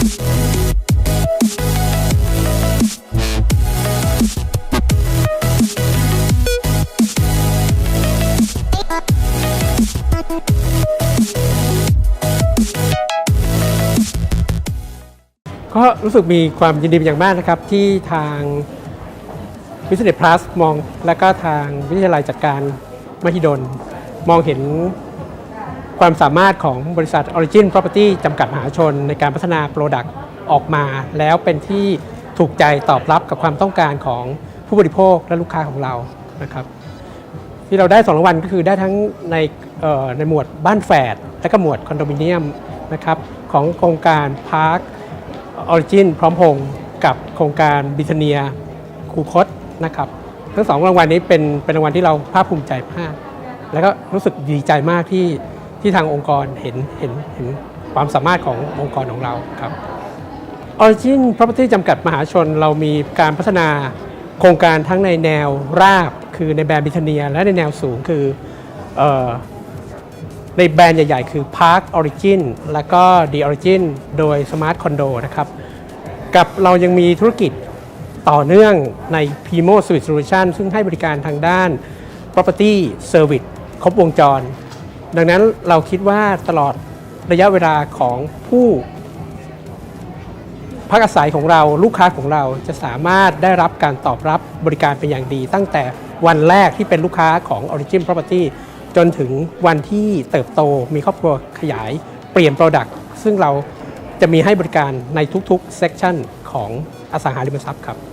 ก็รู้สึกมีความยินดีเป็นอย่างมากนะครับ ที่ทาง Business Plus มอง และก็ทางวิทยาลัยจัดการมหิดล มองเห็น ความสามารถของบริษัท Origin Property จำกัดมหาชน ในการพัฒนา Product ออกมา แล้วเป็นที่ถูกใจตอบรับกับความต้องการของผู้บริโภคและลูกค้าของเรานะครับที่เราได้สองรางวัลก็คือได้ทั้งในในหมวดบ้านแฝดและก็หมวดคอนโดมิเนียมนะครับของโครงการพาร์คออริจินพร้อมพงกับโครงการบิทเนียคูคตนะครับทั้งสองรางวัลนี้เป็นเป็นรางวัลที่เราภาคภูมิใจมาก แล้วก็รู้สึกดีใจมากที่ ที่ทางองค์กรเห็นเห็นเห็นความสามารถขององค์กรของเราครับ Origin Property จำกัดมหาชนเรามีการพัฒนาโครงการทั้งในแนวราบคือในแบรนด์บิทเนีย และในแนวสูงคือออในแบรนด์ใหญ่ๆ คือ Park Origin แล้วก็ The Origin โดย Smart Condo นะครับ กับเรายังมีธุรกิจต่อเนื่องใน Primo Suite Solution ซึ่งให้บริการทางด้าน Property Service ครบวงจร ดังนั้นเราคิดว่าตลอดระยะเวลาของผู้พักอาศัยของเราลูกค้าของเราจะสามารถได้รับการตอบรับบริการเป็นอย่างดี ตั้งแต่วันแรกที่เป็นลูกค้าของ Origin Property จนถึงวันที่เติบโตมีครอบครัวขยายเปลี่ยน Product ซึ่งเราจะมีให้บริการในทุกๆ Section ของอสังหาริมทรัพย์ครับ